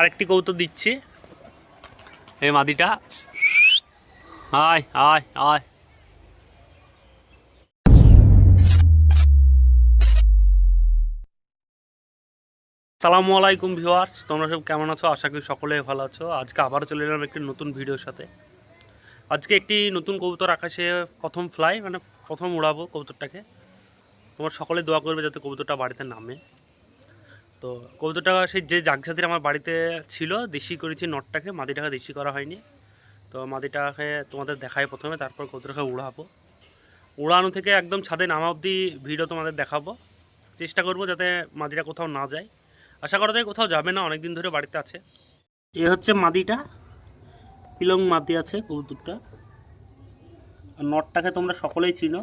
আরেকটি কৌতুক দিচ্ছি। এই মাদিটা। আয় আয় আয়। সালামু আলাইকুম ভিউয়ার্স, তোমরা সব কেমন আছো? আশা করি সকলে ভালো আছো। আজকে আবার চলে এলাম একটি নতুন ভিডিওর সাথে। আজকে একটি নতুন কবুতর আকাশে প্রথম ফ্লাই মানে প্রথম উড়াবো কবুতরটাকে তোমার সকলে দোয়া করবে যাতে কবুতরটা বাড়িতে নামে। তো কবুতরটা সেই যে জাগসাতির আমার বাড়িতে ছিল, দেশি করেছি নটটাকে, মাদিটাকে দেশি করা হয়নি। তো মাদিটাকে তোমাদের দেখাই প্রথমে, তারপর কবুতরটাকে উড়াবো। উড়ানো থেকে একদম ছাদে নামা অবধি ভিডিও তোমাদের দেখাবো। চেষ্টা করব যাতে মাদিটা কোথাও না যায়। আশা করা যায় কোথাও যাবে না অনেক দিন ধরে বাড়িতে আছে। এ হচ্ছে মাদিটা। পিলং মাদি আছে কবুতরটা। আর নটটাকে তোমরা সকলেই চিনো।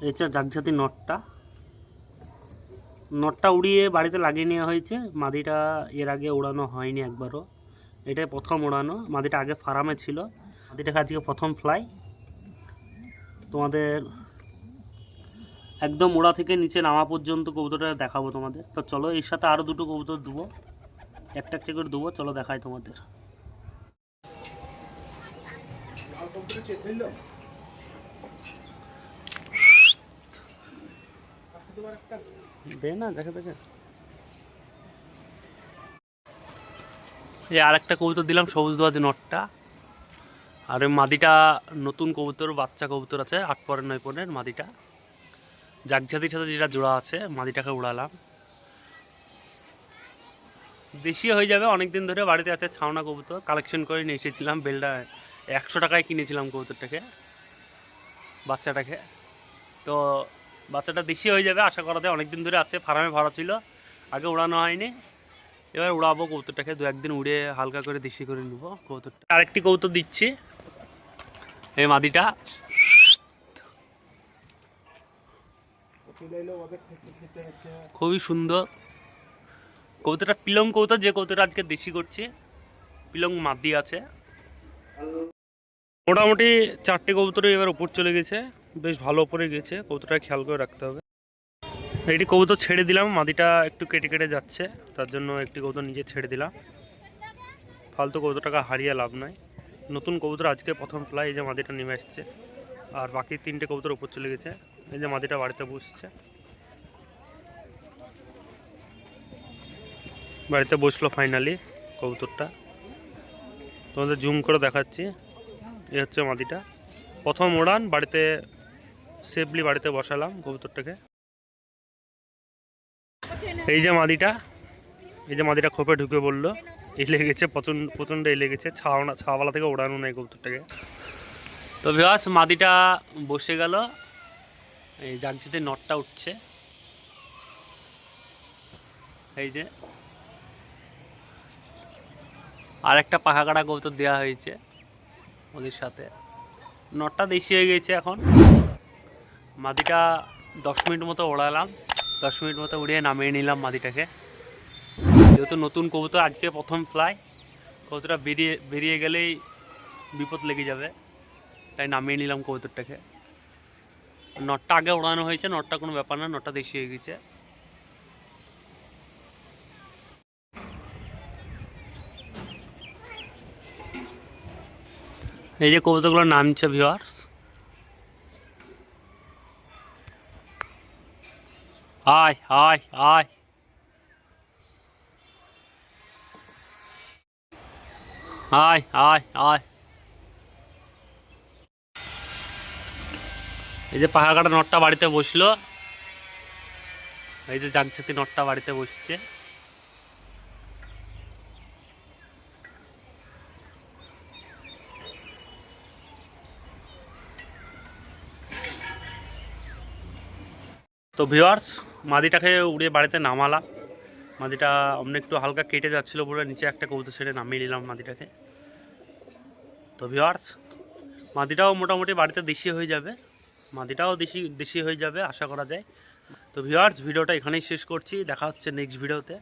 এই হচ্ছে জাগজাতি নটটা। নটটা উড়িয়ে বাড়িতে লাগিয়ে নেওয়া হয়েছে। মাদিটা এর আগে উড়ানো হয়নি একবারও। এটাই প্রথম উড়ানো। মাদিটা আগে ফার্মে ছিল। মাদিটাকে আজকে প্রথম ফ্লাই তোমাদের একদম ওড়া থেকে নিচে নামা পর্যন্ত কবুতরটা দেখাবো তোমাদের। তো চলো, এর সাথে আরও দুটো কবুতর দেবো। একটা একটা করে দেবো। চলো, দেখাই তোমাদের। এই আরেকটা কবুতর দিলাম, সবুজ দোয়াজি নটটা। আর ওই মাদিটা নতুন কবুতর, বাচ্চা কবুতর আছে, আট পরের, নয় পরের মাদিটা। জাগজাতির সাথে যেটা জোড়া আছে, মাদিটাকে উড়ালাম। দেশি হয়ে যাবে অনেক দিন ধরে বাড়িতে আছে ছাউনা কবুতর। কালেকশন করে নিয়ে এসেছিলাম বেলটা একশো টাকায় কিনেছিলাম কবুতরটাকে, বাচ্চাটাকে। তো বাচ্চাটা দেশি হয়ে যাবে, আশা করা যায় অনেক দিন ধরে আছে, ফার্মে ভরা ছিল, আগে উড়ানো হয়নি। এবার উড়াবো কৌতুরটাকে দু একদিন উড়ে হালকা করে দেশি করে নিব কবুতরটা। আরেকটি কবুতর দিচ্ছি, এই মাদিটা। খুবই সুন্দর। কবুতরটা পিলং কবুতর, যে কবুতরটা আজকে দেশি করছি, পিলং মাদি আছে। মোটামুটি চারটে কবুতরে এবার উপর চলে গেছে। বেশ ভালো উপরে গেছে কবুতরটা খেয়াল করে রাখতে হবে। একটি কবুতর ছেড়ে দিলাম, মাদিটা একটু কেটে কেটে যাচ্ছে, তার জন্য একটি কবুতর নিজে ছেড়ে দিলাম। ফালতু কবুতরটাকে হারিয়ে লাভ নাই। নতুন কবুতর আজকে প্রথম ফ্লাই, এই যে মাদিটা নেমে আসছে। আর বাকি তিনটে কবুতর উপর চলে গেছে, এই যে মাদিটা বাড়িতে বসছে। বাড়িতে বসল ফাইনালি কবুতরটা। তোমাদের জুম করে দেখাচ্ছি এ হচ্ছে মাদিটা। প্রথম উড়ান, বাড়িতে সেফলি বাড়িতে বসালাম কবুতরটাকে। এই যে মাদিটা, এই যে মাদিটা খোপে ঢুকে বলল এই লেগেছে প্রচণ্ড প্রচণ্ড এই লেগেছে, ছাওনা, ছাওয়ালা থেকে ওড়ানো নেই কবুতরটাকে। তো ভিওয়াস মাদিটা বসে গেল, এই জাগজিতে নটটা উঠছে। এই যে। আর একটা পাখা কাটা কবুতর দেওয়া হয়েছে ওদের সাথে। নটটা দেশি হয়ে গেছে এখন। মাদিটা দশ মিনিট মতো ওড়ালাম, দশ মিনিট মতো উড়িয়ে নামিয়ে নিলাম মাদিটাকে। যেহেতু নতুন কবুতর, আজকে প্রথম ফ্লাই কবুতরটা বেরিয়ে বেরিয়ে গেলেই বিপদ লেগে যাবে, তাই নামিয়ে নিলাম কবুতরটাকে। নটটা আগে ওড়ানো হয়েছে, নটটা কোনো ব্যাপার না, নটটা দেশি হয়ে গেছে। এই যে কবুতরগুলো নামছে ভিওয়ার্স আয় আয় আয় আয় আয় আয় এই যে পাখা কাটা নটটা বাড়িতে বসল। এই যে জাগছাতি নটটা বাড়িতে বসছে। তো ভিওয়ার্স মাদিটাকে উড়ে বাড়িতে নামালা মাদিটা অমনি একটু হালকা কেটে যাচ্ছিল বলে নিচে একটা কবুতর ছেড়ে নামিয়ে নিলাম মাদিটাকে। তো ভিওয়ার্স মাদিটাও মোটামুটি বাড়িতে দেশি হয়ে যাবে। মাদিটাও দেশি দেশি হয়ে যাবে, আশা করা যায়। তো ভিওয়ার্স ভিডিওটা এখানেই শেষ করছি। দেখা হচ্ছে নেক্সট ভিডিওতে